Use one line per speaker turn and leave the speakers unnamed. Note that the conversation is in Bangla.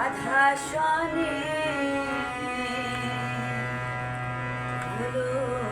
রাধা সনে হলো